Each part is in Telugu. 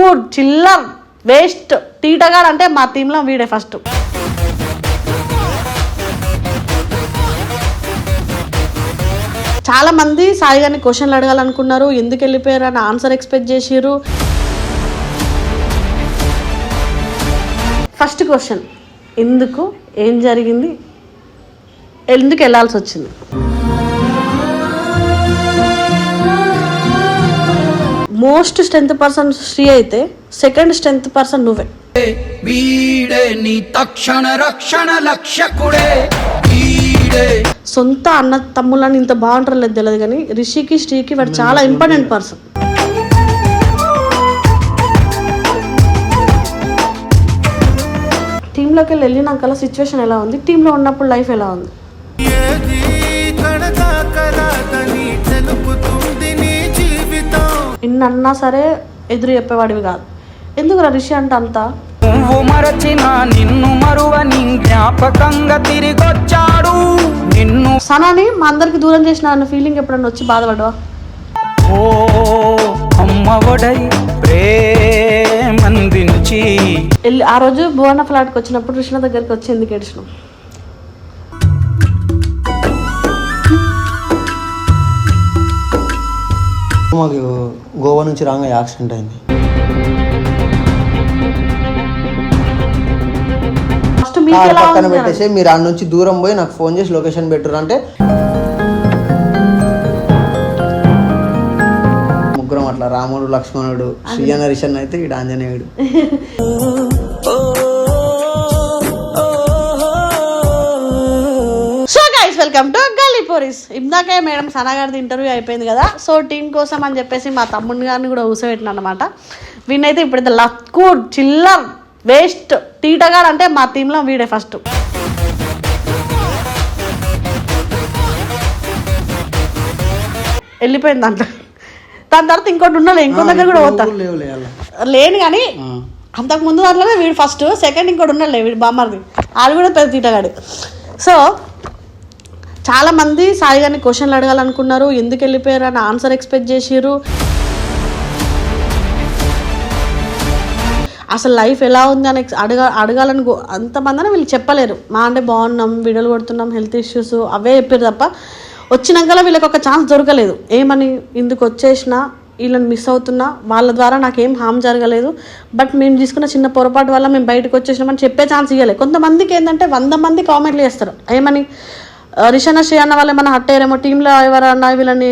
లక్కు చిల్లర్ వేస్ట్. టీటగాడు అంటే మా టీంలో వీడే ఫస్ట్. చాలా మంది సాయి గారిని క్వశ్చన్లు అడగాలనుకున్నారు. ఎందుకు వెళ్ళిపోయారు అని ఆన్సర్ ఎక్స్పెక్ట్ చేసిరు ఫస్ట్ క్వశ్చన్ ఎందుకు ఏం జరిగింది ఎందుకు వెళ్ళాల్సి వచ్చింది? మోస్ట్ స్ట్రెంత్ పర్సన్ శ్రీ అయితే సెకండ్ స్ట్రెంత్ పర్సన్ నువ్వే. వీడే నీ తక్షణ రక్షణ లక్ష్యకుడే వీడే. సొంత అన్న తమ్ముళ్ళని ఇంత బాగుంటారో లేదు తెలియదు కానీ రిషికి శ్రీకి వాడు చాలా ఇంపార్టెంట్ పర్సన్. టీంలోకి వెళ్ళి వెళ్ళినాక సిచ్యువేషన్ ఎలా ఉంది? టీంలో ఉన్నప్పుడు లైఫ్ ఎలా ఉంది? అన్నా సరే ఎదురు చెప్పేవాడివి కాదు. ఎందుకు రిషి అంటే అంతా? నువ్వు మరచిన నిన్ను మరువని జ్ఞాపకంగా తిరిగొచ్చాడు. నిన్ను సనాని మా అందరికి దూరం చేసిన అన్న ఫీలింగ్ ఎప్పుడన్నా వచ్చి బాధపడవా ఓ అమ్మఒడై ప్రేమందించి. ఆ రోజు భువన ఫ్లాట్కి వచ్చినప్పుడు కృష్ణ దగ్గరికి వచ్చి ఎందుకు ఏడ్చినావు? మాకు గోవా నుంచి రాగా యాక్సిడెంట్ అయింది. కార్ పక్కన పెట్టేసి మీరు ఆడ నుంచి దూరం పోయి నాకు ఫోన్ చేసి లొకేషన్ పెట్టురు అంటే ముగ్గురం అట్లా రాముడు లక్ష్మణుడు శ్రీయన రిషన్ అయితే ఈడ ఆంజనేయుడు. వెల్కమ్ టు గల్లీ పోరీస్ ఇందాకే మేడం సనా గారిది ఇంటర్వ్యూ అయిపోయింది కదా. సో టీం కోసం అని చెప్పేసి మా తమ్ముడిని గారిని కూడా ఊసబెట్టిన అనమాట వీనైతే ఇప్పుడు లక్కు చిల్లర్ వేస్ట్ టీటగాడు అంటే మా టీంలో వీడే ఫస్ట్ వెళ్ళిపోయింది దాంట్లో. దాని తర్వాత ఇంకోటి ఉండాలి ఇంకో దగ్గర కూడా పోతా. ఇప్పుడు లేవు లేవు అలా. లేను కానీ. అంతకు ముందు దాంట్లోనే వీడు ఫస్ట్ సెకండ్ ఇంకోటి ఉన్నాడులే వీడు బామ్మర్ది. అది కూడా పెద్ద తీటగాడు. సో చాలా మంది సాయి గారిని క్వశ్చన్లు అడగాలనుకున్నారు. ఎందుకు వెళ్ళిపోయారు అని ఆన్సర్ ఎక్స్పెక్ట్ చేసిర్రు. అసలు లైఫ్ ఎలా ఉంది అని అడగ అడగాలని గో- అంతమందిని వీళ్ళు చెప్పలేరు. మా అంటే బాగున్నాం వీడియోలు కొడుతున్నాం హెల్త్ ఇష్యూస్ అవే చెప్పారు తప్ప వచ్చినాక వీళ్ళకి ఒక ఛాన్స్ దొరకలేదు. ఏమని? ఇందుకు వచ్చేసిన వీళ్ళని మిస్ అవుతున్నా వాళ్ళ ద్వారా నాకేం హామ్ జరగలేదు. బట్ మేము తీసుకున్న చిన్న పొరపాటు వల్ల మేము బయటకు వచ్చేసినామని చెప్పే ఛాన్స్ ఇవ్వలేదు కొంతమందికి ఏంటంటే వంద మంది కామెంట్లు చేస్తారు. ఏమని? ఆ, శ్రీ అన్న వాళ్ళు ఏమైనా హట్టయ్యారేమో టీంలో ఎవరన్నా వీళ్ళని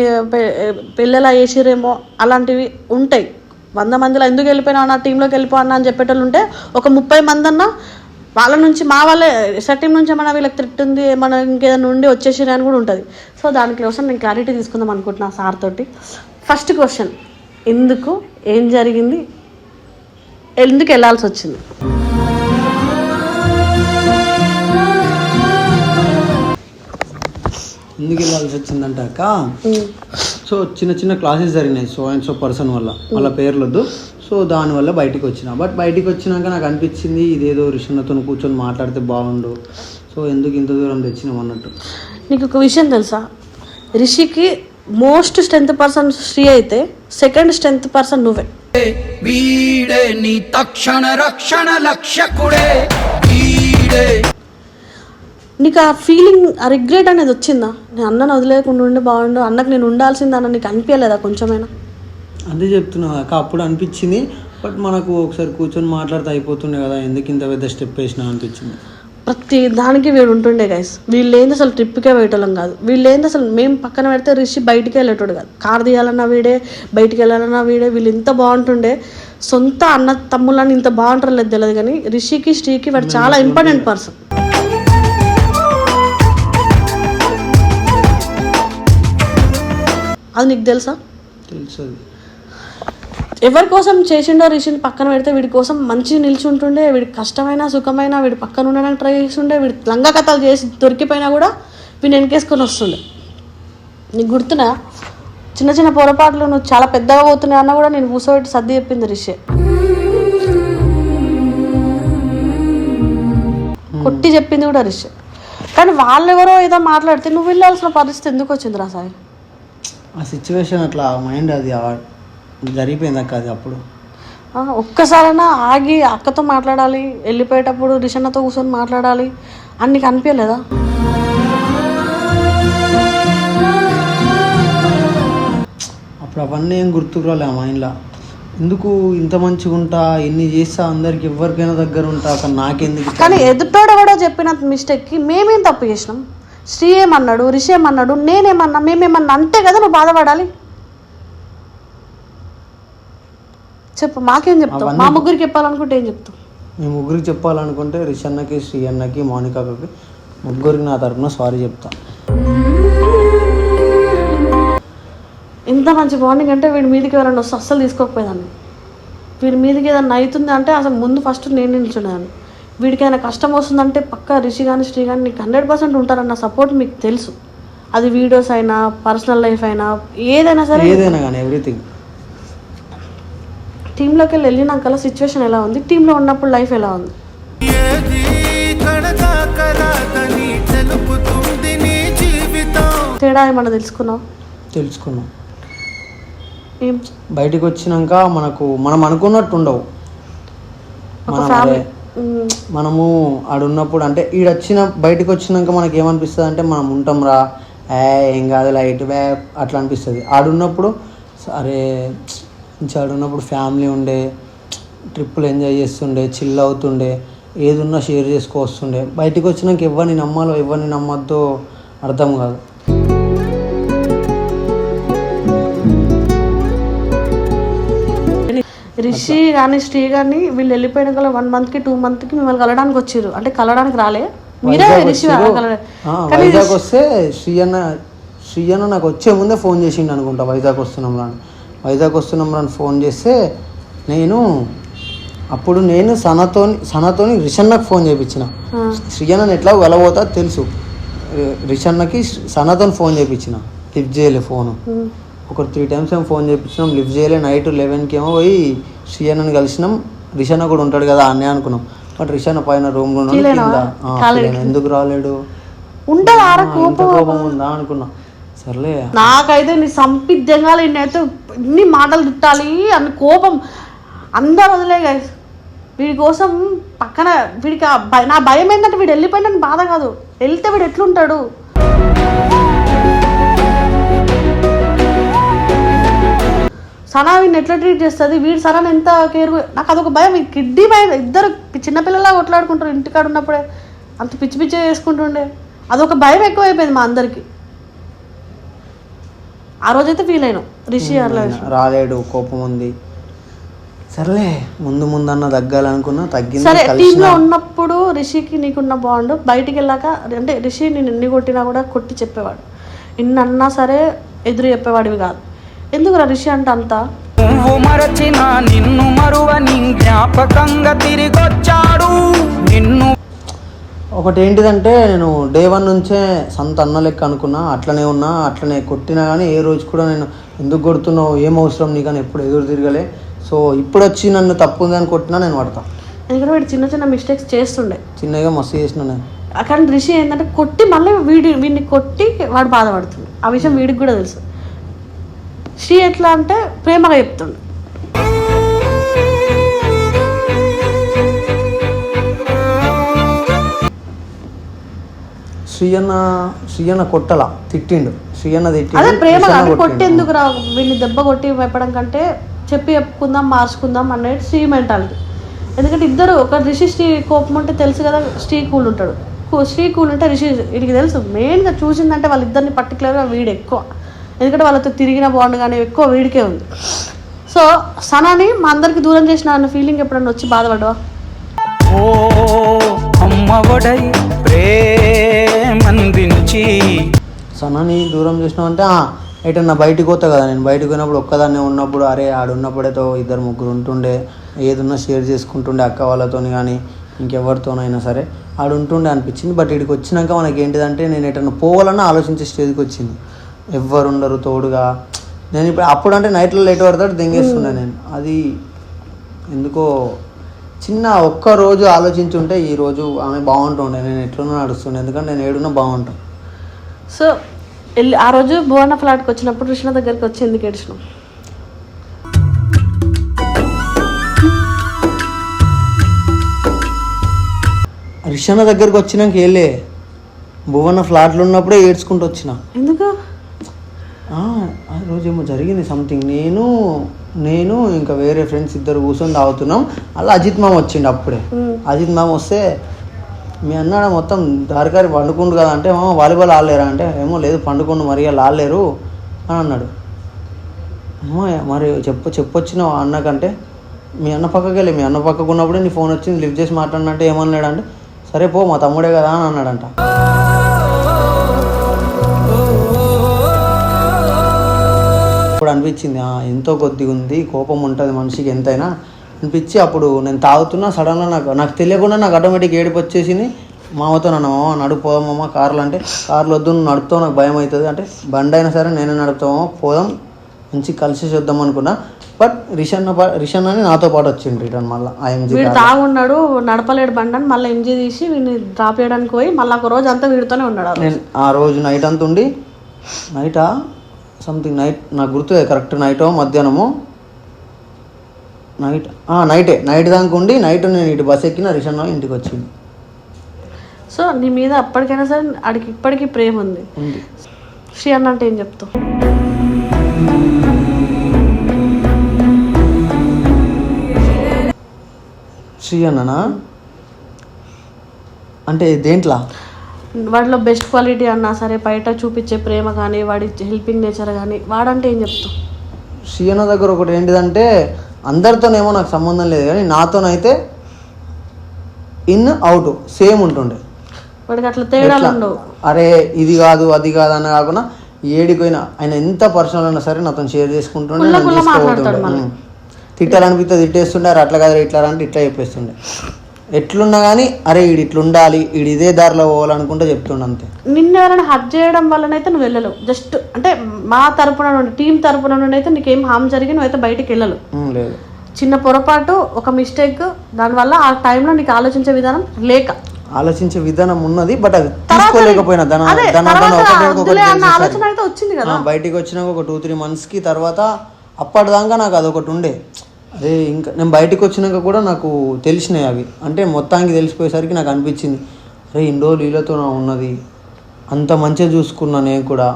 పెళ్ళలా వేసారేమో వేసిరేమో అలాంటివి ఉంటాయి. వంద మందిలో ఎందుకు వెళ్ళిపోయినా అన్న టీంలోకి వెళ్ళిపోయినా అని చెప్పేటోళ్ళు ఉంటే ఒక ముప్పై మంది అన్న వాళ్ళ నుంచి మా వాళ్ళే సెట్ టీం నుంచి ఏమైనా వీళ్ళకి త్రిట్ ఉంది ఏమైనా ఇంకేదైనా ఉండి వచ్చేసిరా అని కూడా ఉంటుంది. సో దానికోసం నేను క్లారిటీ తీసుకుందాం అనుకుంటున్నా సార్ తోటి. ఫస్ట్ క్వశ్చన్ ఎందుకు ఏం జరిగింది ఎందుకు వెళ్ళాల్సి వచ్చింది? ఎందుకు వెళ్ళాల్సి వచ్చిందంటే అక్క సో చిన్న చిన్న క్లాసెస్ జరిగినాయి సో అండ్ సో పర్సన్ వల్ల. వాళ్ళ పేర్లొద్దు సో దానివల్ల బయటికి వచ్చిన. బట్ బయటికి వచ్చినాక నాకు అనిపించింది ఇదేదో రిషన్నతో కూర్చొని మాట్లాడితే బాగుండు. సో ఎందుకు ఇంత దూరం తెచ్చినాం అన్నట్టు. నీకు ఒక విషయం తెలుసా? రిషికి మోస్ట్ స్ట్రెంత్ పర్సన్ శ్రీ అయితే సెకండ్ స్ట్రెంత్ పర్సన్ నువ్వే. వీడే నీ తక్షణ రక్షణ లక్ష్యకుడే. వీడే నీకు ఆ ఫీలింగ్ ఆ రిగ్రెట్ అనేది వచ్చిందా? నేను అన్నను వదిలేకుండా ఉండి బాగుండు అన్నకు నేను ఉండాల్సిందన్న నీకు అనిపించలేదా కొంచెమైనా? అదే చెప్తున్నా అప్పుడు అనిపించింది బట్ మనకు ఒకసారి కూర్చొని మాట్లాడితే అయిపోతుండే కదా ఎందుకు ఇంత పెద్ద స్టెప్ వేసినా అనిపించింది. ప్రతి దానికి వీడు ఉంటుండే గైస్ వీళ్ళు ఏంది అసలు ట్రిప్కే పోయేటోళ్ళం కాదు. వీళ్ళు ఏంది అసలు మేము పక్కన పెడితే రిషి బయటికి వెళ్ళేటోడు కాదు. కార్ తీయాలన్నా వీడే బయటికి వెళ్ళాలన్నా వీడే వీళ్ళు ఇంత బాగుంటుండే. సొంత అన్న తమ్ముళ్ళని ఇంత బాగుంటారో లేదు తెలియదు కానీ రిషికి శ్రీకి వాడు చాలా ఇంపార్టెంట్ పర్సన్ అది నీకు తెలుసా? తెలుసు ఎవరి కోసం చేసిండో రిషిని పక్కన పెడితే వీడి కోసం మంచి నిల్చుంటుండే వీడికి కష్టమైన సుఖమైన వీడి పక్కన ఉండడానికి ట్రై చేస్తుండే వీడి లంగా కథలు చేసి దొరికిపోయినా కూడా వీడిని వెనకేసుకొని వస్తుండే. నీకు గుర్తున్నా చిన్న చిన్న పొరపాట్లు నువ్వు చాలా పెద్దగా పోతున్నాయి అన్న కూడా నేను కూర్చోబెట్టి సర్ది చెప్పింది రిషి. కొట్టి చెప్పింది కూడా రిషి. కానీ వాళ్ళు ఎవరో ఏదో మాట్లాడితే నువ్వు వెళ్ళాల్సిన పరిస్థితి ఎందుకు వచ్చింది రా సాయి? ఆ సిచ్యువేషన్ అట్లా మైండ్ అది జరిగిపోయింది అక్క అది అప్పుడు. ఒక్కసారైనా ఆగి అక్కతో మాట్లాడాలి వెళ్ళిపోయేటప్పుడు రిషన్నతో కూర్చొని మాట్లాడాలి అని నీకు అనిపించలేదా? అప్పుడు అవన్నీ ఏం గుర్తుకు రాలే ఆ మైండ్లో ఎందుకు ఇంత మంచిగా ఉంటా ఎన్ని చేస్తా అందరికి ఎవరికైనా దగ్గర ఉంటా కానీ నాకెందుకు? కానీ ఎదుటోడు కూడా చెప్పిన మిస్టేక్కి మేమేం తప్పు చేసినాం? శ్రీ ఏమన్నాడు రిషి ఏమన్నాడు నేనేమన్నా మేమేమన్నా అంటే కదా నువ్వు బాధపడాలి? చెప్పు మాకేం చెప్తావు? మా ముగ్గురికి చెప్పాలనుకుంటే ఏం చెప్తావు? మేము ముగ్గురికి చెప్పాలనుకుంటే రిష్ అన్నకి శ్రీ అన్నకి మౌనికకి ముగ్గురికి నా తరపున సారీ చెప్తా. ఇంత మంచి బాండింగ్ అంటే వీడి మీదకి ఎవరైనా వస్తే అస్సలు తీసుకోకపోయేదాన్ని. వీడి మీదకి ఏదైనా అవుతుంది అంటే అసలు ముందు ఫస్ట్ నేను నిల్చునేదాన్ని. వీడికి ఏదైనా కష్టం వస్తుందంటే పక్క రిషి కానీ శ్రీ కానీ నీకు హండ్రెడ్ పర్సెంట్ ఉంటారన్న సపోర్ట్ మీకు తెలుసు. అది వీడియోస్ అయినా పర్సనల్ లైఫ్ అయినా ఏదైనా సరే ఏదైనా కానీ ఎవ్రీథింగ్. టీంలోకి వెళ్ళి వెళ్ళినాక సిచ్యువేషన్ ఎలా ఉంది? టీంలో ఉన్నప్పుడు లైఫ్ ఎలా ఉంది? ఏది కడదాకరాదని తెలుపుతుంది నీ జీవితం. తేడా ఏమన్నా తెలుసుకున్నావు? తెలుసుకున్నాం. ఏం? బయటికి వచ్చినాక మనకు మనం అనుకున్నట్టు ఉండవు. మనము ఆడున్నప్పుడు అంటే ఈడొచ్చిన బయటకు వచ్చినాక మనకి ఏమనిపిస్తుంది అంటే మనం ఉంటాం రా ఏ ఏం కాదు లైట్ వే అట్లా అనిపిస్తుంది ఆడున్నప్పుడు అరే మంచి ఆడున్నప్పుడు ఫ్యామిలీ ఉండే ట్రిప్పులు ఎంజాయ్ చేస్తుండే చిల్ అవుతుండే ఏదున్నా షేర్ చేసుకొస్తుండే బయటకు వచ్చినాక ఎవరిని నమ్మాలో ఎవరిని నమ్మద్దో అర్థం కాదు. రిషి కానీ శ్రీ కానీ వీళ్ళు వెళ్ళిపోయిన కల వన్ మంత్కి టూ మంత్కి మిమ్మల్ని కలవడానికి వచ్చారు. అంటే కలవడానికి రాలే. మీరే వైజాగ్ రిషి వైజాగ్ వస్తే శ్రీ అన్న శ్రీ అన్న నాకు వచ్చే ముందే ఫోన్ చేసిండు అనుకుంటా వైజాగ్ వస్తున్నాం రా అని. వైజాగ్ వస్తున్నాం రా అని ఫోన్ చేస్తే నేను అప్పుడు నేను సనతోని సనతోని రిషన్నకు ఫోన్ చేయించిన ఆ, శ్రీ అన్నని ఎట్లా వెళ్ళబోతా తెలుసు. రిషన్నకి సనతోని ఫోన్ చేయించిన లిఫ్ట్ చేయలే ఫోను. ఒక త్రీ టైమ్స్ ఏమో ఫోన్ చేయించినాం లిఫ్ట్ చేయలే నైట్ లెవెన్కి ఏమో పోయి శ్రీ అన్నని కలిసినాం. రిషన్న కూడా ఉంటాడు కదా అన్నే అనుకున్నాం. బట్ రిషన్న పైన రూమ్లో ఫీలేనా? కాలేడు. ఎందుకు రాలేడు? కోపం ఉందా అనుకున్నా. సర్లే. నాకైతే నీ సంపిద్యంగా నేనైతే ఇన్ని మాటలు తిట్టాలి అని కోపం. అందరు వదిలే గైస్ వీడి కోసం పక్కన వీడికి నా భయం ఏంటంటే వీడు వెళ్ళిపోయిన బాధ కాదు. వెళ్తే వీడు ఎట్లుంటాడు? సనా వీడిని ఎట్లా ట్రీట్ చేస్తుంది? వీడు సనా ఎంత కేర్ నాకు అదొక భయం. ఈ కిడ్నీ భయం. ఇద్దరు చిన్నపిల్లలా కొట్లాడుకుంటారు ఇంటికాడ ఉన్నప్పుడే. అంత పిచ్చి పిచ్చి చేసుకుంటుండే. అదొక భయం ఎక్కువైపోయింది మా అందరికి. ఆ రోజైతే ఫీల్ అయినాం. రిషి రాలేడు కోపం ఉంది. సర్లే ముందు ముందన్న తగ్గాలనుకున్నా తగ్గింది సరే టీంలో ఉన్నప్పుడు రిషికి నీకున్న బాండ్ బయటికి వెళ్ళాక అంటే రిషి నేను ఎన్ని కొట్టినా కూడా కొట్టి చెప్పేవాడు. ఇన్ని అన్నా సరే ఎదురు చెప్పేవాడివి కాదు. ఎందుకురా రిషి అంటే అంత? నువ్వు మరచిన నిన్ను మరువని జ్ఞాపకంగా తిరిగొచ్చాడు. నిన్ను ఒకటి ఏంటిదంటే నేను డే వన్ నుంచే సంత అన్న లెక్క అనుకున్నా అట్లనే ఉన్నా అట్లనే కొట్టినా కానీ ఏ రోజు కూడా నేను ఎందుకు కొడుతున్నావు ఏం అవసరం నీకని ఎప్పుడు ఎదురు తిరగలే. సో ఇప్పుడు వచ్చి నన్ను తప్పు ఉందని కొట్టినా నేను పడతా. ఎందుకంటే వీడు చిన్న చిన్న మిస్టేక్స్ చేస్తుండే. చిన్నగా మస్తు చేసిన నేను. కానీ రిషి ఏంటంటే కొట్టి మళ్ళీ వీడి వీడిని కొట్టి వాడు బాధపడుతుంది ఆ విషయం వీడికి కూడా తెలుసు. శ్రీ ఎట్లా అంటే ప్రేమగా చెప్తుండు శ్రీయన్న శ్రీయన్న కొట్టలా తిట్టిండు. శ్రీయన్న తిట్టిండు అదే ప్రేమ శ్రీయన్న కాదు కొట్టి కొట్టిండు. ఎందుకు రా వీడిని దెబ్బ కొట్టి చెప్పడం కంటే చెప్పి చెప్పుకుందాం మార్చుకుందాం అనేది శ్రీ మెంటాలిటీ. ఎందుకంటే ఇద్దరు ఒక రిషి శ్రీ కోపం ఉంటే తెలుసు కదా శ్రీ కూల్ ఉంటాడు. కూ- శ్రీ కూల్ ఉంటే రిషి వీడికి తెలుసు. మెయిన్గా చూసిందంటే వాళ్ళిద్దరిని పర్టికులర్గా వీడు ఎక్కువ ఎందుకంటే వాళ్ళతో తిరిగిన బాండ్ కానీ ఎక్కువ వీడికే ఉంది. సో సనాని మా అందరికి దూరం చేసిన అన్న ఫీలింగ్ ఎప్పుడన్నా వచ్చి బాధపడ్డావా? ఓ అమ్మఒడై ప్రేమందించి. సన్నని దూరం చేసినామంటే ఆ, ఎటన్నా బయటికి పోతా కదా నేను బయటకు పోయినప్పుడు ఒక్కదాన్నే ఉన్నప్పుడు అరే ఆడున్నప్పుడేతో ఇద్దరు ముగ్గురు ఉంటుండే ఏదున్నా షేర్ చేసుకుంటుండే అక్క వాళ్ళతోని కానీ ఇంకెవరితోనైనా సరే ఆడు ఉంటుండే అనిపించింది. బట్ ఇక్కడికి వచ్చినాక మనకి ఏంటిదంటే నేను ఎటన్నా పోవాలన్నా ఆలోచించే స్టేజ్కి వచ్చింది. ఎవ్వరుండరు తోడుగా. నేను ఇప్పుడు అప్పుడు అంటే నైట్లో లైట్ పడతాడు దింగేస్తున్నా నేను. అది ఎందుకో చిన్న ఒక్క రోజు ఆలోచించుంటే ఈరోజు ఆమె బాగుంటుండే నేను ఎట్లనో నడుస్తుండే. ఎందుకంటే నేను ఏడున్నా బాగుంటాను సో వెళ్ళి ఆ రోజు భువన ఫ్లాట్కి వచ్చినప్పుడు కృష్ణ దగ్గరికి వచ్చి ఎందుకు ఏడ్చినాం రిషన్న దగ్గరకు వచ్చినాక వెళ్ళే భువన ఫ్లాట్లు ఉన్నప్పుడే ఏడ్చుకుంటూ వచ్చిన. ఎందుకు? ఆ రోజేమో జరిగింది సంథింగ్ నేను నేను ఇంకా వేరే ఫ్రెండ్స్ ఇద్దరు కూర్చొని తాగుతున్నాం. అలా అజిత్ మామ వచ్చిండు అప్పుడే. అజిత్ మామ వస్తే మీ అన్నాడ మొత్తం దారికారి పండుకుండు కదా అంటే "మామ, వాలీబాల్ ఆడలేరా? అంటే ఏమో లేదు పండుకుండు మరి వాళ్ళు ఆడలేరు. అని అన్నాడు. అమ్మో మరి చెప్పు చెప్పొచ్చిన అన్నకంటే మీ అన్న పక్కకి వెళ్ళి మీ అన్న పక్కకు ఉన్నప్పుడే నీ ఫోన్ వచ్చింది లిఫ్ట్ చేసి మాట్లాడినంటే ఏమన్నాడు అంటే సరే పో మా తమ్ముడే కదా అని అన్నాడంట. ఇప్పుడు అనిపించింది "ఆ, ఎంతో కొద్దిగా ఉంది కోపం ఉంటుంది మనిషికి ఎంతైనా. అనిపించి అప్పుడు నేను తాగుతున్నా సడన్గా నాకు నాకు తెలియకుండా నాకు ఆటోమేటిక్ ఏడుపు వచ్చేసింది. మామతో నన్ను మామ నడుపుపోదామమ్మ కార్లు? అంటే కార్లు వద్దు నువ్వు నడుపుతావు నాకు భయం అవుతుంది. అంటే బండి అయినా సరే నేనే నడుపుతామో పోదాం మంచి కలిసి చూద్దాం అనుకున్నా. బట్ రిషన్ రిషన్ అని నాతో పాటు వచ్చిండు రిటర్న్ మళ్ళీ ఐఎంజీ వీడు తాగున్నాడు నడపలేడు బండి అని మళ్ళీ ఎంజీ తీసి వీడిని డ్రాప్ చేయడానికి పోయి మళ్ళీ ఒక రోజు అంతా వీడితోనే ఉన్నాడు. నేను ఆ రోజు నైట్ అంత ఉండి నైటా? సంథింగ్ నైట్ నాకు గుర్తు కరెక్ట్ నైటో మధ్యాహ్నమో? నైట్ నైటే నైట్ దాకా ఉండి నైట్ నేను ఇటు బస్ ఎక్కిన రిషన్ ఇంటికి వచ్చింది. సో నీ మీద అప్పటికైనా సరే ఆడికి ఇప్పటికీ ప్రేమ ఉంది. ఉంది. శ్రీ అన్న అంటే ఏం చెప్తావు? శ్రీ అన్ననా? అంటే దేంట్లా? వాడిలో బెస్ట్ క్వాలిటీ అన్నా సరే బయట చూపించే ప్రేమ కానీ వాడి హెల్పింగ్ నేచర్ కానీ వాడంటే ఏం చెప్తావు? అన్న దగ్గర ఒకటి ఏంటిదంటే అందరితోనేమో నాకు సంబంధం లేదు కానీ నాతోనైతే ఇన్ అవుట్ సేమ్ ఉంటుండే. వాడికి అట్లా తేడాలు ఎట్లా? ఉండవు. అరే ఇది కాదు అది కాదు అని కాకుండా ఏడిపోయినా ఆయన ఎంత పర్సనల్ అయినా సరే నాతో షేర్ చేసుకుంటుండే. తిట్టాలనిపిస్తే తిట్టేస్తుండే "అరే అట్లా కాదు ఇట్లా రా" అంటే ఇట్లా చెప్పేస్తుండే. ఎట్లున్నా కానీ అరే ఈడు ఇట్లా ఉండాలి ఈడు ఇదే దారిలో పోవాలనుకుంటే చెప్తుండే అంతే. నిన్ను ఎవరైనా హక్ చేయడం వల్లనైతే నువ్వు వెళ్ళలేవు. జస్ట్ అంటే మా తరపున నుండి టీం తరపున నుండి అయితే నీకేం హామ్ జరిగి నువ్వైతే బయటికి వెళ్ళలేవు. లేదు. చిన్న పొరపాటు ఒక మిస్టేక్ దానివల్ల ఆ టైంలో నీకు ఆలోచించే విధానం లేక. ఆలోచించే విధానం ఉన్నది బట్ అది తీసుకోలేకపోయినా. తెలిసేసరికి. ఆలోచన అయితే వచ్చింది కదా. బయటికి వచ్చినాక ఒక టూ త్రీ మంత్స్కి తర్వాత అప్పటిదాకా నాకు అదొకటి ఉండే. అదే ఇంకా నేను బయటికి వచ్చినాక కూడా నాకు తెలిసినాయి అవి. అంటే మొత్తానికి తెలిసిపోయేసరికి నాకు అనిపించింది అరే ఇన్ని రోజులు వీళ్ళతో ఉన్నది. అంత మంచిగా చూసుకున్నా నేను కూడా.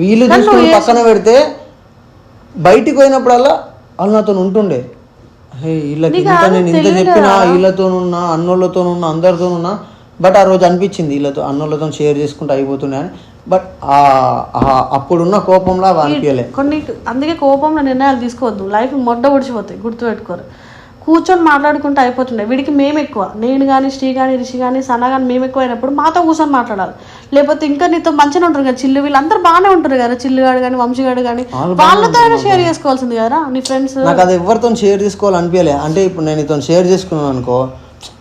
వీళ్ళు చూసుకుని పక్కన పెడితే బయటికి పోయినప్పుడల్లా వాళ్ళు నాతో ఉంటుండే. హే వీళ్ళకి ఇంత నేను ఇంత చెప్పినా వీళ్ళతోనున్నా అన్నోళ్ళతోనున్నా అందరితోనున్నా బట్ ఆ రోజు అనిపించింది వీళ్ళతో అన్నోళ్ళతో షేర్ చేసుకుంటూ అయిపోతుండే అని. బట్ అప్పుడున్న కోపంలో అవి అనిపించలే కొన్ని అందుకే కోపంలో నిర్ణయాలు తీసుకోవద్దు. లైఫ్ మొడ్డ ఒడిచిపోతాయి గుర్తుపెట్టుకోరు. కూర్చొని మాట్లాడుకుంటూ అయిపోతుండే. వీడికి మేము ఎక్కువ. నేను కానీ శ్రీ కానీ రిషి కానీ సన కానీ మేము ఎక్కువ అయినప్పుడు మాతో కూర్చొని మాట్లాడాలి. లేకపోతే ఇంకా నీతో మంచిగా ఉంటారు కదా చిల్లు వీళ్ళందరూ బాగానే ఉంటారు కదా చిల్లుగాడు కానీ వంశీగాడు కానీ వాళ్ళతో షేర్ చేసుకోవాల్సింది కదా నీ ఫ్రెండ్స్ నాకు అది ఎవరితో షేర్ చేసుకోవాలనిపించలే అంటే ఇప్పుడు నేను ఇతను షేర్ చేసుకున్నాను అనుకో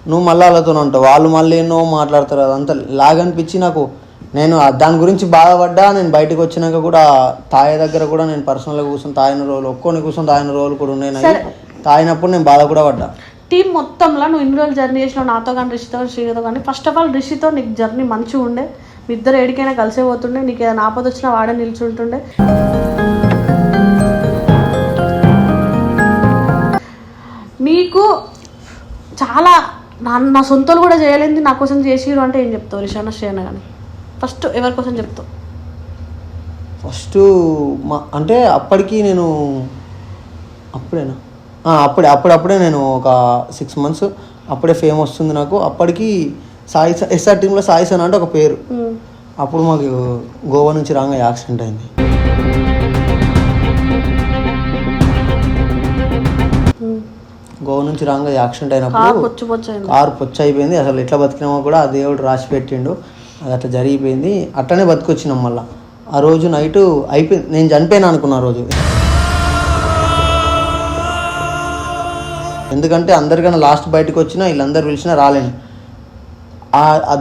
నువ్వు మళ్ళీ వాళ్ళతో ఉంటావు. వాళ్ళు మళ్ళీ ఎన్నో మాట్లాడతారు. అదంతా లాగనిపించి నాకు నేను దాని గురించి బాధపడ్డా నేను బయటకు వచ్చినాక కూడా తాయ దగ్గర కూడా నేను పర్సనల్గా కూర్చొని తాగిన రోజులు ఒక్కొని కూర్చొని తాగిన రోజులు కూడా ఉన్నాయి. తాగినప్పుడు నేను బాధ కూడా పడ్డా. టీం మొత్తంలో నువ్వు ఇన్ని రోజులు జర్నీ చేసినావు నాతో కానీ రిషితో శ్రీతో కానీ. ఫస్ట్ ఆఫ్ ఆల్ రిషితో నీకు జర్నీ మంచిగా ఉండే. మీ ఇద్దరు ఎడికైనా కలిసే పోతుండే. నీకు ఏదైనా ఆపద వచ్చినా వాడే నిల్చుంటుండే. నీకు చాలా నా నా సొంతలు కూడా చేయలేంది నా కోసం చేసిరు అంటే ఏం చెప్తావు రిషాన శ్రేణ కానీ ఫస్ట్ ఎవరి కోసం చెప్తావు? ఫస్ట్ మా అంటే అప్పటికి నేను అప్పుడేనా? అప్పుడే అప్పుడప్పుడే నేను ఒక సిక్స్ మంత్స్ అప్పుడే ఫేమ్ వస్తుంది నాకు. అప్పటికి సాయి ఎస్ఆర్ టీంలో సాయి సన్ అంటే ఒక పేరు. అప్పుడు మాకు గోవా నుంచి రాగా యాక్సిడెంట్ అయింది. గోవా నుంచి రాగా యాక్సిడెంట్ అయినప్పుడు కారు పొచ్చు అయిపోయింది. అసలు ఎట్లా బతికినామో కూడా ఆ దేవుడు రాసి పెట్టిండు. అది అట్లా జరిగిపోయింది. అట్లనే బతికొచ్చినాం మళ్ళీ. ఆ రోజు నైట్ అయిపోయింది. నేను చనిపోయినా అనుకున్నా ఆ రోజు. ఎందుకంటే అందరికన్నా లాస్ట్ బయటకు వచ్చినా వీళ్ళందరూ పిలిచినా రాలేను.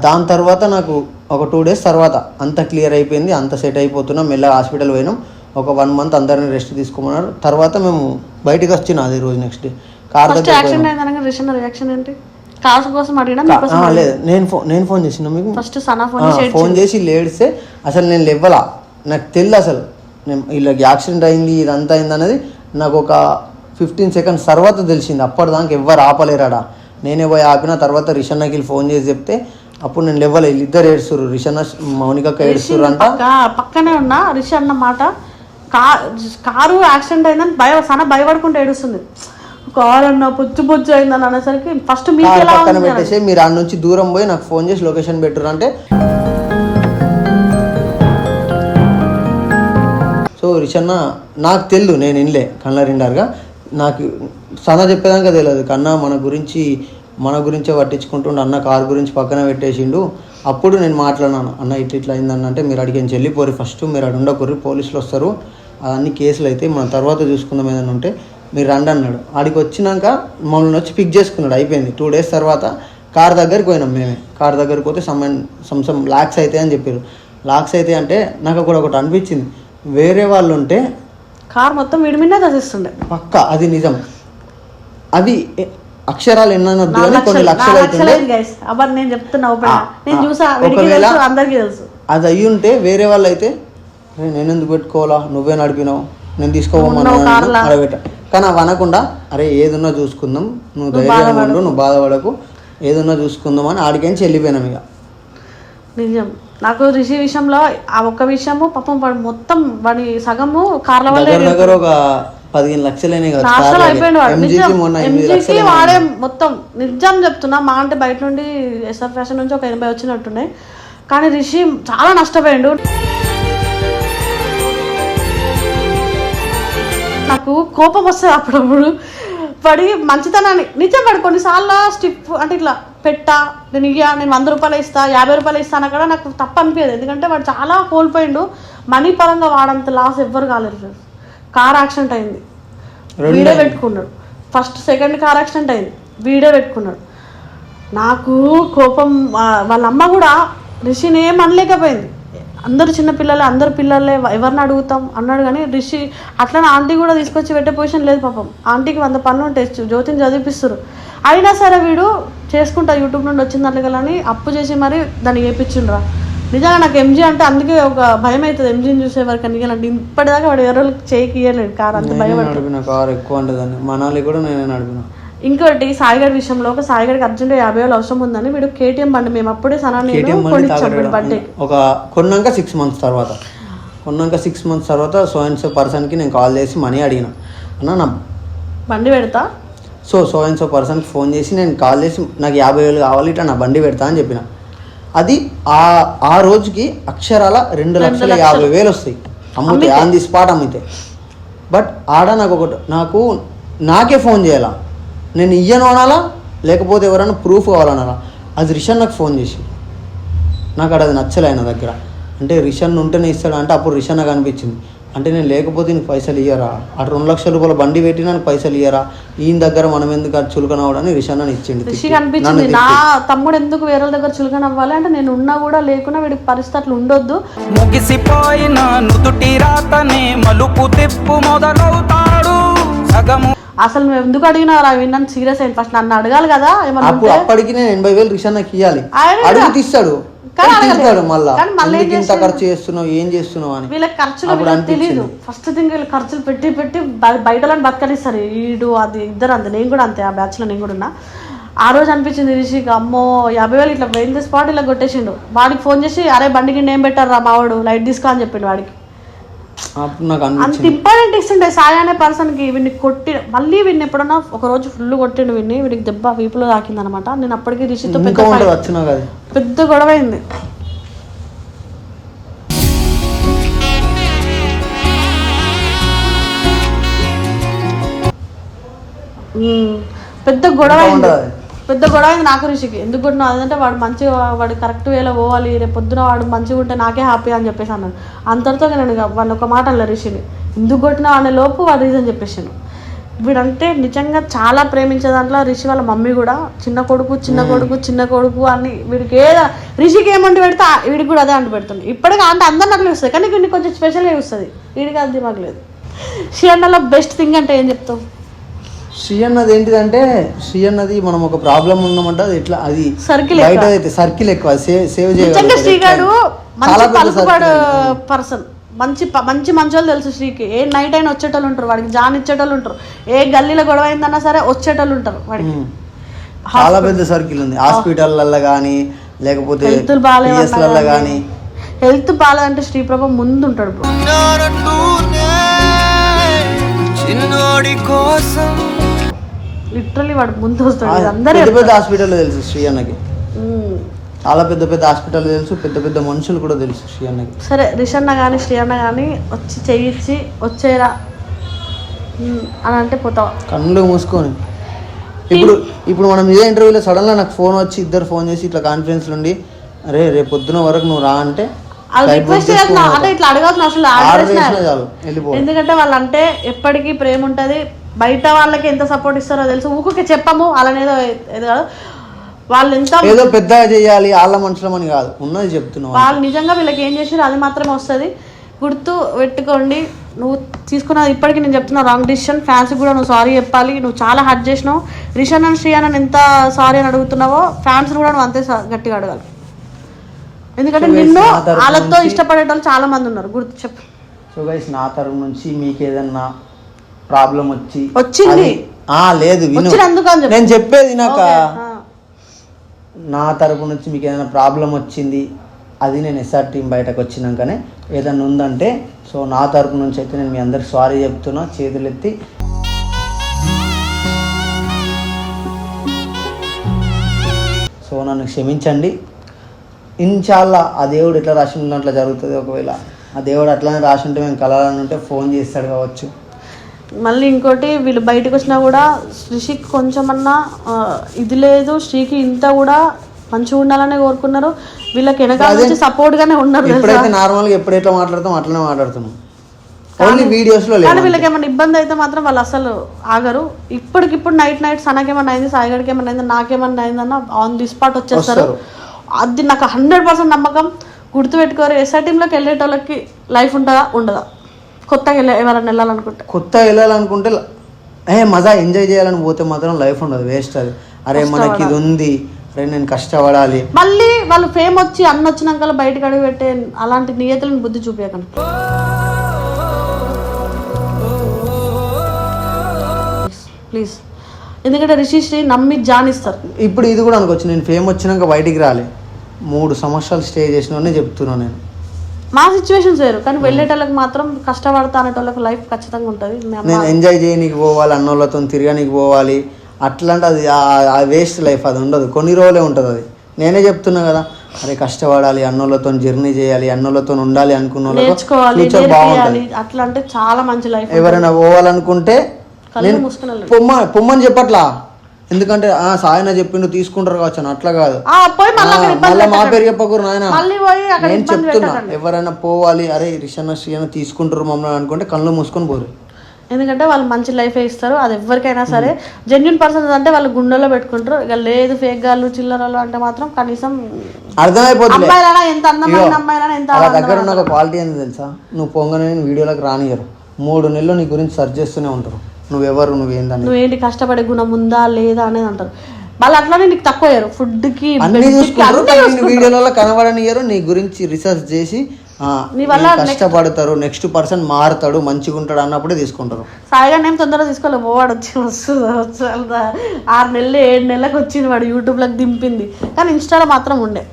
దాని తర్వాత నాకు ఒక టూ డేస్ తర్వాత అంత క్లియర్ అయిపోయింది. అంత సెట్ అయిపోతున్నాం. మెల్లగా హాస్పిటల్ పోయినాం. ఒక వన్ మంత్ అందరిని రెస్ట్ తీసుకోమన్నారు. తర్వాత మేము బయటకు వచ్చిన అదే రోజు నెక్స్ట్ డే కార్ దగ్గర రియాక్షన్ ఏంటి? కాసు కోసం అడిగినా. లేదు నేను ఫోన్ నేను ఫోన్ చేసిన మీకు ఫస్ట్ సనా ఫోన్ ఫోన్ చేసి లేడిస్తే అసలు నేను లేవ్వలా. నాకు తెలియదు అసలు. నేను వీళ్ళకి యాక్సిడెంట్ అయింది ఇదంతా అయింది అనేది నాకు ఒక ఫిఫ్టీన్ సెకండ్స్ తర్వాత తెలిసింది. అప్పటిదాకా ఎవ్వరు ఆపలేరాడా. నేనే పోయి ఆపిన తర్వాత రిషన్నకి ఫోన్ చేసి చెప్తే అప్పుడు నేను లేవలే ఇద్దరు ఏడుస్తురు రిషన్న మౌనికక్క ఏడుస్తురు అంట. పక్క పక్కనే ఉన్న రిషి అన్న మాట కారు యాక్సిడెంట్ అయిందని భయ సన భయపడుకుంటూ ఏడుస్తుంది. కారు అన్న పుచ్చు పుచ్చు అయిందని అనేసరికి ఫస్ట్ మీకు కారు ఎలా పక్కన ఉంది. పెట్టేసి మీరు ఆ నుంచి దూరం పోయి నాకు ఫోన్ చేసి లొకేషన్ పెట్టురు అంటే. సో రిషన్న నాకు తెలియదు నేను వినలే కళ్ళ రెండారుగా నాకు సన చెప్పేదాకా తెలియదు కన్నా మన గురించి మన గురించే పట్టించుకుంటుండు. అన్న కారు గురించి పక్కన పెట్టేసిండు. అప్పుడు నేను మాట్లాడినాను. అన్న ఇట్లా ఇట్లా అయిందన్న అంటే మీరు అడిగిన చెల్లిపోరు ఫస్ట్ మీరు అడు ఉండకూరి పోలీసులు వస్తారు. అన్ని కేసులు అయితే మనం తర్వాత చూసుకుందాం ఏదైనా ఉంటే. మీరు రండి అన్నాడు. ఆడికి వచ్చినాక మమ్మల్ని వచ్చి పిక్ చేసుకున్నాడు. అయిపోయింది. టూ డేస్ తర్వాత కార్ దగ్గరికి పోయినాం మేమే. కార్ దగ్గరికి పోతే సమ్ సమ్ సమ్ లాక్స్ అయితే అని చెప్పారు. లాక్స్ అయితే అంటే నాకు కూడా ఒకటి అనిపించింది. వేరే వాళ్ళు ఉంటే కారు మొత్తం వీడి మీదే దశిస్తుండే పక్క అది నిజం. ఎ- అక్షరాలు కానీ కొన్ని లక్షలు అవుతుండే నేను చెప్తున్నా నేను చూసా అందరికీ తెలుసు. అది అయ్యి ఉంటే వేరే వాళ్ళు అయితే "అరే, నేను ఎందుకు పెట్టుకోవాలా? నువ్వే నడిపినావు. నేను తీసుకోమన్నా ఉన్నావు కార్లా." అడబెట్ట కానీ అవి అనకుండా అరే ఏదున్నా చూసుకుందాం నువ్వు ధైర్యంగా ఉండు నువ్వు బాధపడకు ఏదున్నా చూసుకుందాం అని ఆడికేంచి వెళ్ళిపోయినాం ఇక. నిజం. నాకు రిషి విషయంలో ఆ ఒక్క విషయము పాపం వాడు మొత్తం వాడి సగము కార్ల వల్ల దగ్గర ఒక పదిహేను వాడు. ఎంజీకి వాడే మొత్తం. నిజం చెప్తున్నా మా అంటే బయట నుండి ఎస్ఆర్ ఫ్యాషన్ నుంచి ఒక ఎనభై వచ్చినట్టున్నాయి. కానీ రిషి చాలా నష్టపోయిండు. నాకు కోపం వస్తుంది అప్పుడప్పుడు. పడి మంచితనాన్ని నిజం పడి కొన్నిసార్లు స్టిప్ అంటే ఇట్లా పెట్టా నేను ఇయ్యా నేను వంద రూపాయలు ఇస్తా యాభై రూపాయలు ఇస్తాను అక్కడ నాకు తప్పు అనిపించదు ఎందుకంటే వాడు చాలా కోల్పోయిండు. మనీ పరంగా వాడంత లాస్ ఎవ్వరు కాలేదు కార్ యాక్సిడెంట్ అయింది. వీడియో పెట్టుకున్నాడు. ఫస్ట్ సెకండ్ కార్ యాక్సిడెంట్ అయింది. వీడియో పెట్టుకున్నాడు. నాకు కోపం వాళ్ళ అమ్మ కూడా రిషిని ఏం అనలేకపోయింది అందరు చిన్న పిల్లలే అందరు పిల్లలే ఎవరిని అడుగుతాం? అన్నాడు కానీ రిషి అట్లనే ఆంటీ కూడా తీసుకొచ్చి పెట్టే పొజిషన్ లేదు పాపం. ఆంటీకి వంద పనులు ఉంటాయి జ్యోతిని చదివిపిస్తారు. అయినా సరే వీడు చేసుకుంటా యూట్యూబ్ నుండి వచ్చిన దాంట్లోకెళ్ళని అప్పు చేసి మరి దాన్ని వేపించిండ్రా నిజంగా నాకు ఎంజీ అంటే అందుకే ఒక భయం అవుతుంది. ఎంజీని చూసే వరకు ఎందుకంటే ఇప్పటిదాకా వాడు ఎవరు చేయికి ఇయ్యలేడు కారు అంత నేనే భయపడు నడిపిన కారు ఎక్కువ ఉంటుందని మనాలి కూడా నేనే నడిపిన ఇంకోటి సాయిగడ్ విషయంలో ఒక సాయిగడికి అర్జెంట్ యాభై వేలు అవసరం ఉందని వీడు కేటీఎం బండి మేము అప్పుడే సనా నేను బండి ఒక కొన్నాక సిక్స్ మంత్స్ తర్వాత. కొన్నాక సిక్స్ మంత్స్ తర్వాత సో అండ్ సో పర్సన్కి నేను కాల్ చేసి మనీ అడిగిన. అన్న నా బండి పెడతా? సో సో అండ్ సో పర్సన్కి ఫోన్ చేసి నేను కాల్ చేసి నాకు యాభై వేలు కావాలి ఇట్లా నా బండి పెడతా అని చెప్పిన. అది ఆ ఆ రోజుకి అక్షరాల రెండు లక్షల యాభై వేలు వస్తాయి. అమ్మితే ఆన్ ది స్పాట్ అమ్మితే. బట్ ఆడ నాకు ఒకటి నాకు నాకే ఫోన్ చేయాలా? నేను ఇయ్యను అనాలా? లేకపోతే ఎవరైనా ప్రూఫ్ కావాలనాలా? అది రిషన్ నాకు ఫోన్ చేసి నాకు అది నచ్చలే ఆయన దగ్గర. అంటే రిషన్ ఉంటేనే ఇస్తాడు అంటే అప్పుడు రిషన్ నాకు అనిపించింది. అంటే నేను లేకపోతే నీకు పైసలు ఇయ్యరా? అటు రెండు లక్షల రూపాయల బండి పెట్టి నాకు పైసలు ఇయ్యరా? ఈయన దగ్గర మనం ఎందుకు అది చులకనవడని రిషన్ అని తిట్టి. అనిపించింది నా. తమ్ముడు ఎందుకు వేరే వాళ్ళ దగ్గర చులకన అవ్వాలి? అంటే నేను ఉన్నా కూడా లేకున్నా వీడికి పరిస్థితి అట్లా ఉండొద్దు. ముగిసిపోయిన నుదుటి రాతనే మలుపు తిప్పు మొదలవుతాడు. సగము అసలు నువ్వు ఎందుకు అడిగినా రా? విన్నాను సీరియస్ అయింది ఫస్ట్ నన్ను అడగాలి కదా ఏమన్నా అప్పుడు ఉంటే. అప్పటికి నేను ఎనభై వేలు రిషన్ నాకు ఇవ్వాలి ఆయన అడుగు తీస్తాడు. కానీ అడగలేదు. మళ్ళా. కానీ మళ్ళీ ఏం ఎందుకు ఇంత చేస్తాడు? ఖర్చు చేస్తున్నావు? ఏం చేస్తున్నావు అని. వీళ్ళకి ఖర్చులు అప్పుడు వీళ్ళకి తెలియదు. ఫస్ట్ థింగ్ వీళ్ళు ఖర్చులు పెట్టి పెట్టి వాళ్ళని బతకనిస్తారు. ఈడు అది ఇద్దరు అంతే. నేను కూడా అంతే. ఆ బ్యాచ్లో నేను కూడా ఉన్నా. ఆ రోజు అనిపించింది రిషికి అమ్మో యాభై వేలు ఇట్లా పోయింది స్పాట్ ఇలా కొట్టేసిండు. వాడికి ఫోన్ చేసి అరే బండికి నేను పెట్టారు రా మావాడు? లైట్ తీసుకో అని చెప్పిండు వాడికి. అంత ఇంపార్టెంట్ ఇస్తుండే. సాయి అనే పర్సన్కి వీడిని కొట్టి మళ్ళీ వీడిని ఎప్పుడన్నా ఒక రోజు ఫుల్ కొట్టిండు వీడిని. వీడికి దెబ్బ వీపులో తాకింది అనమాట నేను అప్పటికి రిషితో పెద్ద పెద్ద గొడవ అయింది. పెద్ద గొడవ అయింది. పెద్ద గొడవ అయింది నాకు రిషికి ఎందుకు కొట్టినా అదంటే వాడు మంచిగా వాడు కరెక్ట్ వేలో పోవాలి. రేపు పొద్దున వాడు మంచిగా ఉంటే నాకే హ్యాపీ అని చెప్పేసి అన్నాను అంతటితో నేను వాడిని ఒక మాట అనలే రిషిని ఎందుకు కొట్టినా అనే లోపు వాడు రీజన్ చెప్పేసాను వీడంటే నిజంగా చాలా ప్రేమించే దాంట్లో రిషి వాళ్ళ మమ్మీ కూడా చిన్న కొడుకు చిన్న కొడుకు చిన్న కొడుకు అని వీడికి ఏదో రిషికి ఏమంటి పెడితే వీడికి కూడా అదే అంటు పెడుతుంది ఇప్పటికీ అంటే అందరిని అట్లా వస్తుంది కానీ వీడిని కొంచెం స్పెషల్గా వస్తుంది వీడికి అది దిమాగ్ లేదు. షియన్నలో బెస్ట్ థింగ్ అంటే ఏం చెప్తావు? శ్రీ అన్నది ఏంటిదంటే శ్రీ అన్నది మనం ఒక ప్రాబ్లం ఉన్నామంటే అది ఎట్లా అది Circle బయట అయితే సర్కిల్ ఎక్కువ సేవ్ సేవ్ నిజంగా శ్రీగాడు మంచి పలుకుబడు. పర్సన్. మంచి మంచి మంచోళ్ళు తెలుసు శ్రీకి. ఏ నైట్ అయినా వచ్చేటోళ్ళు ఉంటారు వాడికి. జాన్ ఇచ్చేటోళ్ళు ఉంటారు. ఏ గల్లీలో గొడవ అయిందన్నా సరే వచ్చేటోళ్ళు ఉంటారు వాడికి. చాలా పెద్ద సర్కిల్ ఉంది. హాస్పిటల్లో కానీ లేకపోతే హెల్త్ కానీ హెల్త్ బాగాలేదంటే శ్రీప్రభ ముందు ఉంటాడు చిన్నోడి కోసం లిటరలీ వాడు ముందు వస్తాడు. అందరూ పెద్ద పెద్ద హాస్పిటల్ తెలుసు శ్రీ అన్నకి. చాలా పెద్ద పెద్ద హాస్పిటల్ తెలుసు పెద్ద పెద్ద మనుషులు కూడా తెలుసు శ్రీ అన్నకి. సరే రిషన్న కానీ శ్రీ అన్న కానీ వచ్చి చేయించి వచ్చేరా. అని అంటే పోతావా? కళ్ళు మూసుకొని. ఇప్పుడు ఇప్పుడు మనం ఇదే ఇంటర్వ్యూలో సడన్గా నాకు ఫోన్ వచ్చి ఇద్దరు ఫోన్ చేసి ఇట్లా కాన్ఫరెన్స్ నుండి అరే రేపు పొద్దున వరకు నువ్వు రా అంటే ఎందుకంటే వాళ్ళంటే ఎప్పటికీ ప్రేమ ఉంటుంది బయట వాళ్ళకి ఎంత సపోర్ట్ ఇస్తారో తెలుసు. ఊరికి చెప్పము అలానేదో ఏదో కాదు. వాళ్ళు ఎంత ఏదో పెద్దగా చేయాలి వాళ్ళ మనుషులమని కాదు. ఉన్నది చెప్తున్నావు వాళ్ళు నిజంగా వీళ్ళకి ఏం చేసారు అది మాత్రమే వస్తుంది. గుర్తు పెట్టుకోండి నువ్వు తీసుకున్నది ఇప్పటికీ నేను చెప్తున్నా రాంగ్ డిసిషన్ ఫ్యాన్స్ కూడా నువ్వు సారీ చెప్పాలి. నువ్వు చాలా హర్ట్ చేసినావు. రిషన్ అండ్ శ్రీ అని ఎంత సారీ అని అడుగుతున్నావో ఫ్యాన్స్ కూడా నువ్వు అంతే గట్టిగా అడగాలి. ఎందుకంటే నిన్ను వాళ్ళతో ఇష్టపడేటోళ్ళు చాలా మంది ఉన్నారు. గుర్తు చెప్పు. సో గైస్ నా తరపు నుంచి మీకు ఏదన్నా ప్రాబ్లం వచ్చి వచ్చింది. లేదు విను. నేను చెప్పేది నాక. నా తరపు నుంచి మీకు ఏదైనా ప్రాబ్లం వచ్చింది అది నేను ఎస్ఆర్ టీం బయటకు వచ్చినాకనే ఏదైనా ఉందంటే సో నా తరపు నుంచి అయితే నేను మీ అందరికి సారీ చెప్తున్నా చేతులు ఎత్తి సో నన్ను క్షమించండి ఇన్షాల్లా ఆ దేవుడు ఎట్లా రాసి ఉంటే అట్లా జరుగుతుంది ఒకవేళ ఆ దేవుడు అట్లానే రాసి ఉంటే మేము కలవాలని ఉంటే ఫోన్ చేస్తాడు కావచ్చు మళ్ళీ ఇంకోటి వీళ్ళు బయటకు వచ్చినా కూడా శ్రీకి కొంచెమన్నా ఇది లేదు శ్రీకి ఇంత కూడా మంచిగా ఉండాలనే కోరుకున్నారు. వీళ్ళకి వెనకాల నుంచి సపోర్ట్ గానే ఉన్నారు? ఎప్పుడైతే నార్మల్గా ఎప్పుడు ఎట్లా మాట్లాడతాం అట్లనే మాట్లాడుతున్నాం. ఓన్లీ వీడియోస్లో కానీ లేదు వీళ్ళకి ఏమైనా ఇబ్బంది అయితే మాత్రం వాళ్ళు అసలు ఆగరు. ఇప్పటికిప్పుడు నైట్ నైట్ సనకేమన్నా అయింది సాయిగడికి ఏమన్నా అయింది నాకేమన్నా అయిందన్న ఆన్ ది స్పాట్ వచ్చేస్తారు. అది నాకు హండ్రెడ్ పర్సెంట్ నమ్మకం. గుర్తుపెట్టుకోరు. ఎస్ఆర్ టీంలోకి వెళ్ళేటోళ్ళకి లైఫ్ ఉంటుందా? ఉండదా. కొత్తగా ఎవరైనా వెళ్ళాలనుకుంటే. కొత్త వెళ్ళాలనుకుంటే ఏ మజా ఎంజాయ్ చేయాలని పోతే మాత్రం లైఫ్ ఉండదు వేస్ట్ అది. అరే మనకి ఇది ఉంది అరే నేను కష్టపడాలి. మళ్ళీ వాళ్ళు ఫేమ్ వచ్చి అన్న వచ్చినాక బయటకు అడుగు పెట్టే అలాంటి నియతులను బుద్ధి చూపించకండి ప్లీజ్ ఎందుకంటే రిషిశ్రీ నమ్మి జానిస్తారు. ఇప్పుడు ఇది కూడా అనుకోవచ్చు నేను ఫేమ్ వచ్చినాక బయటికి రాలే. మూడు సంవత్సరాలు స్టే చేసినోనే చెప్తున్నాను నేను. మా సిచ్యువేషన్స్ వేరు కానీ వెళ్ళేటోళ్ళకి మాత్రం కష్టపడతా అనేటోళ్ళకి లైఫ్ ఖచ్చితంగా ఉంటుంది. నేను ఎంజాయ్ చేయనీకి పోవాలి అన్నోళ్ళతో తిరగనీకి పోవాలి. అట్లాంటి అది ఆ- వేస్ట్ లైఫ్ అది ఉండదు. కొన్ని రోజులే ఉంటుంది అది. నేనే చెప్తున్నా కదా అరే కష్టపడాలి అన్నోళ్ళతో జర్నీ చేయాలి అన్నోళ్ళతో ఉండాలి అనుకున్న ఫ్యూచర్ బాగుంటుంది. అట్లా అంటే చాలా మంచి లైఫ్ ఎవరైనా పోవాలనుకుంటే. పొమ్మ పొమ్మని చెప్పట్లా? ఎందుకంటే ఆ సాయన చెప్పిండు తీసుకుంటారు కావచ్చు అని అట్లా కాదు. మళ్ళీ మా. పేరు చెప్పకూరు నాయన. నేను చెప్తున్నా ఎవరైనా పోవాలి అరే రిషన్న శ్రీయన్న తీసుకుంటారు మమ్మల్ని అనుకుంటే కళ్ళు మూసుకొని పోరు. ఎందుకంటే వాళ్ళు మంచి లైఫ్ ఇస్తారు అది ఎవరికైనా సరే. జెన్యున్ పర్సన్స్ అంటే వాళ్ళు గుండెలో పెట్టుకుంటారు. ఇక లేదు ఫేక్ గాళ్ళు చిల్లరలు అంటే మాత్రం కనీసం అర్థమైపోతుంది అమ్మాయిలైనా ఎంత అందమైన అమ్మాయిలైనా ఎంత వాళ్ళ దగ్గర ఉన్న క్వాలిటీ ఏంది తెలుసా? నువ్వు పొంగనే వీడియోలకు రానియరు మూడు నెలలు నీ గురించి సెర్చ్ చేస్తూనే ఉంటారు. నువ్వెవరు నువ్వేందని? నువ్వేంటి కష్టపడే గుణం ఉందా లేదా అనేది అంటారు. వాళ్ళు అట్లానే నీకు తక్కువ అయ్యారు. ఫుడ్కి అన్ని చూసుకుంటారు. కానీ నిన్ను వీడియోలలో కనబడనియరు నీ గురించి రీసెర్చ్ చేసి కష్టపడతారు నెక్స్ట్ పర్సన్ మారుతాడు మంచిగా ఉంటాడు అన్నప్పుడే తీసుకుంటారు. సాయిగా నేను తొందరగా తీసుకోలేదు పోవాడు వచ్చి వస్తు వస్తు- ఆరు నెలలు ఏడు నెలలకు వచ్చింది వాడు యూట్యూబ్లోకి దింపింది. కానీ ఇన్స్టాలో మాత్రం ఉండే.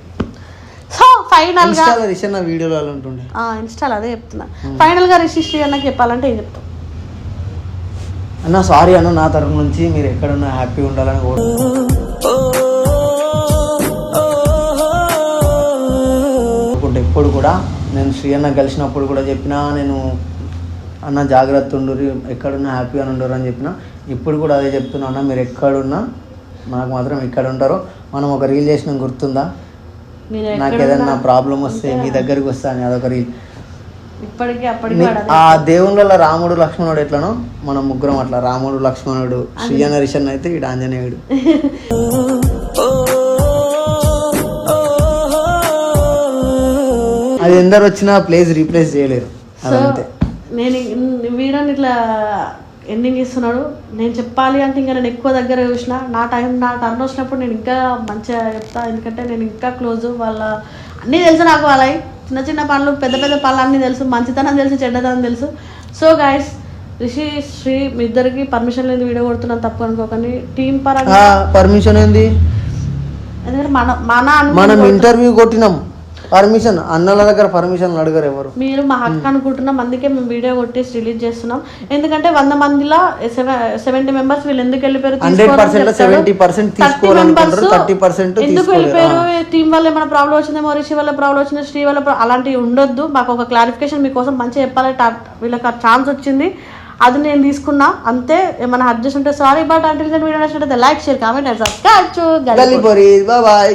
సో ఫైనల్గా ఇన్స్టాలో రిషన్ వీడియోలలో ఉంటుండే. ఇన్స్టాలో అదే చెప్తున్నా. ఫైనల్గా రిషిశ్రీ అన్నకి చెప్పాలంటే ఏం చెప్తాం? అన్న సారీ అన్న నా తరపు నుంచి మీరు ఎక్కడున్నా హ్యాపీ ఉండాలని కోరు- కోరుకుంటే ఎప్పుడు కూడా నేను శ్రీ అన్న కలిసినప్పుడు కూడా చెప్పినా నేను అన్న జాగ్రత్త ఉండురి ఎక్కడున్నా హ్యాపీగా ఉండరు అని చెప్పిన ఇప్పుడు కూడా అదే చెప్తున్నా అన్న మీరు ఎక్కడున్నా నాకు మాత్రం ఇక్కడ ఉంటారు. మనం ఒక రీల్ చేసిన గుర్తుందా? నాకు ఏదైనా ప్రాబ్లం వస్తే మీ దగ్గరికి వస్తా అని అదొక రీల్. ఇప్పటికీ అప్పటికి. ఆ దేవుళ్ళ రాముడు లక్ష్మణుడు ఎట్లనో? మనం ముగ్గురం అట్లా. రాముడు లక్ష్మణుడు శ్రీయన రిషన్ అయితే ఇటు ఆంజనేయుడు. అది ఎందరు వచ్చినా ప్లేస్ రీప్లేస్ చేయలేరు. అదంతే. నేను వీడియోని ఇట్లా ఎండింగ్ ఇస్తున్నాడు నేను చెప్పాలి అంటే ఇంకా నేను ఎక్కువ దగ్గర చూసిన. నా టైం నా టర్న్ వచ్చినప్పుడు నేను ఇంకా మంచిగా చెప్తా. ఎందుకంటే నేను ఇంకా క్లోజ్. వాళ్ళ అన్నీ తెలుసు నాకు వాళ్ళవి చిన్న చిన్న పనులు పెద్ద పెద్ద పనులు అన్నీ తెలుసు మంచితనం తెలుసు చెడ్డతనం తెలుసు. సో గాయస్ రిషి శ్రీ మీ ఇద్దరికి పర్మిషన్ లేదు వీడియో కొడుతున్నాను తప్పు అనుకోకండి. టీం పరంగా పర్మిషన్ ఏంది? ఎందుకంటే మన మన మనం ఇంటర్వ్యూ కొట్టినాం. పర్మిషన్ అన్నల దగ్గర పర్మిషన్ అడగరు ఎవరు. మీరు మా హక్కు అనుకుంటున్నాం అందుకే మేము వీడియో కొట్టేసి రిలీజ్ చేస్తున్నాం. ఎందుకంటే వంద మందిలో సెవెంటీ మెంబర్స్ వీళ్ళు ఎందుకు వెళ్ళిపోయారు 100% లో 70% తీసుకోవాలనుకుంటారు, 30% ఎందుకు తీసుకోలేరు. వెళ్ళిపోయారు? టీం వల్ల ఏమైనా ప్రాబ్లం వచ్చిందేమో రిషి వల్ల ప్రాబ్లం వచ్చింది? శ్రీ వల్ల అలాంటివి ఉండొద్దు. మాకు ఒక క్లారిఫికేషన్ మీకోసం మంచిగా చెప్పాలి. వీళ్ళకి ఛాన్స్ వచ్చింది. అది నేను తీసుకున్నా. అంతే. ఏమైనా అడ్జస్ట్ ఉంటే సారీ బట్ అంటే వీడియో నచ్చినట్టు like share comment and subscribe bye.